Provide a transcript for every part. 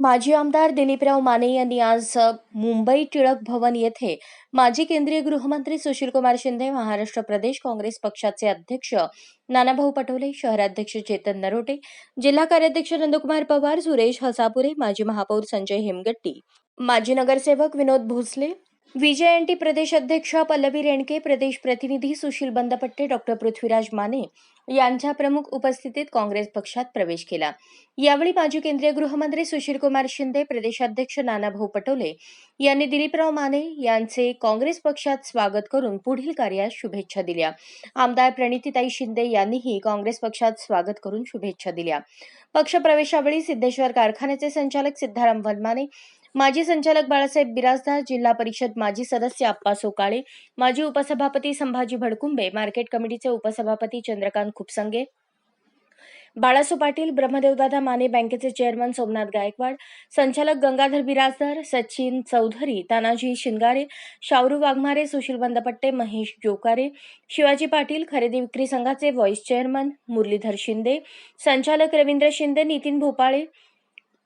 माजी आमदार दिलीपराव माने यांनी आज मुंबई टिळक भवन येथे माजी केंद्रीय गृहमंत्री सुशीलकुमार शिंदे महाराष्ट्र प्रदेश काँग्रेस पक्षाचे अध्यक्ष नानाभाऊ पटोले शहराध्यक्ष चेतन नरोटे जिल्हा कार्याध्यक्ष नंदकुमार पवार सुरेश हसापुरे माजी महापौर संजय हेमगट्टी माजी नगरसेवक विनोद भोसले विजयएनटी प्रदेश अध्यक्ष पल्लवी रेणके प्रदेश प्रतिनिधी सुशील बंदपट्टे डॉक्टर पृथ्वीराज माने यांच्या प्रमुख उपस्थितीत काँग्रेस पक्षात प्रवेश केला. यावेळी माजी केंद्रीय गृहमंत्री सुशीलकुमार शिंदे प्रदेशाध्यक्ष नानाभाऊ पटोले यांनी दिलीपराव माने यांचे काँग्रेस पक्षात स्वागत करून पुढील कार्यास शुभेच्छा दिल्या. आमदार प्रणितीताई शिंदे यांनीही काँग्रेस पक्षात स्वागत करून शुभेच्छा दिल्या. पक्षप्रवेशावेळी सिद्धेश्वर कारखान्याचे संचालक सिद्धाराम वनमाने माजी संचालक बाळासाहेब बिराजदार जिल्हा परिषद माजी सदस्य आप्पा सोकाळे माजी उपसभापती संभाजी भडकुंबे मार्केट कमिटीचे उपसभापती चंद्रकांत खुपसंगे बाळासो पाटील ब्रह्मदेवदादा माने बँकेचे चेअरमन सोमनाथ गायकवाड संचालक गंगाधर बिराजदार सचिन चौधरी तानाजी शिंगारे शावरू वाघमारे सुशील बंदपट्टे महेश जोकारे शिवाजी पाटील खरेदी विक्री संघाचे व्हाईस चेअरमन मुरलीधर शिंदे संचालक रवींद्र शिंदे नितीन भोपाळे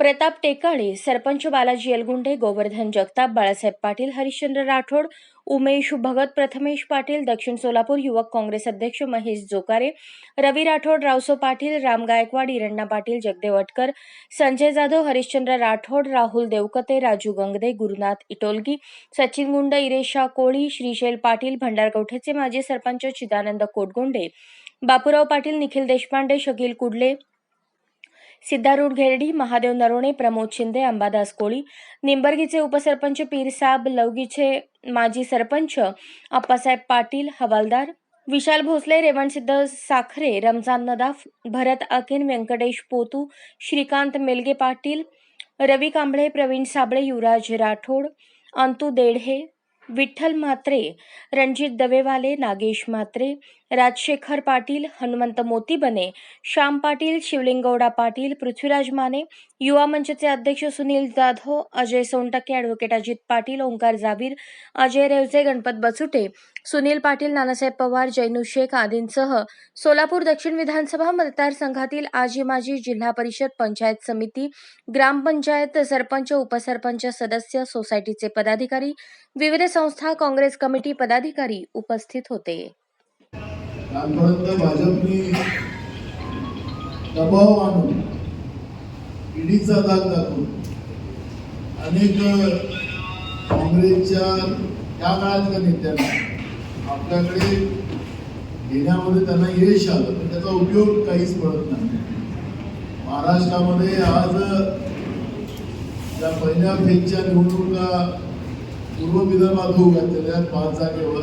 प्रताप टेकाळे सरपंच बालाजी यलगुंडे गोवर्धन जगताप बाळासाहेब पाटील हरिश्चंद्र राठोड उमेश भगत प्रथमेश पाटील दक्षिण सोलापूर युवक काँग्रेस अध्यक्ष महेश जोकारे रवी राठोड रावसो पाटील राम गायकवाड इरण्णा पाटील जगदेव अटकर संजय जाधव हरिश्चंद्र राठोड राहुल देवकते राजू गंगदे गुरुनाथ इटोलगी सचिन गुंड इरेशा कोळी श्रीशैल पाटील भंडारकवठेचे माजी सरपंच चिदानंद कोटगोंडे बापूराव पाटील निखिल देशपांडे शकील कुडले सिद्धारूढ घेरडी महादेव नरोणे प्रमोद शिंदे अंबादास कोळी निंबर्गीचे उपसरपंच पीरसाब लवगीचे माजी सरपंच अप्पासाहेब पाटील हवालदार विशाल भोसले रेवणसिद्ध साखरे रमजान नदाफ भरत अकिन व्यंकटेश पोतू श्रीकांत मेलगे पाटील रवी कांबळे प्रवीण साबळे युवराज राठोड अंतू देढे विठ्ठल म्हात्रे रणजित दवेवाले नागेश म्हात्रे राजशेखर पाटील हनुमंत मोतीबने श्याम पाटील शिवलिंगौडा पाटील पृथ्वीराज माने युवा मंचचे अध्यक्ष सुनील जाधव अजय सोनटक्के ॲडव्होकेट अजित पाटील ओंकार जाबीर अजय रेवजे गणपत बचुटे सुनील पाटील नानासाहेब पवार जैनू शेख आदींसह सोलापूर दक्षिण विधानसभा मतदारसंघातील आजी माजी जिल्हा परिषद पंचायत समिती ग्रामपंचायत सरपंच उपसरपंच सदस्य सोसायटीचे पदाधिकारी विविध संस्था काँग्रेस कमिटी पदाधिकारी उपस्थित होते. कालपर्यंत भाजपने दबाव आणून ईडीचा दाग दाखवून अनेक काँग्रेसच्या त्या काळातल्या नेत्यांना आपल्याकडे घेण्यामध्ये त्यांना यश आलं पण त्याचा उपयोग काहीच पडत नाही. महाराष्ट्रामध्ये आज त्या पहिल्या फेजच्या निवडणुका पूर्व विदर्भात होऊ घातलेल्या पाच जागेवर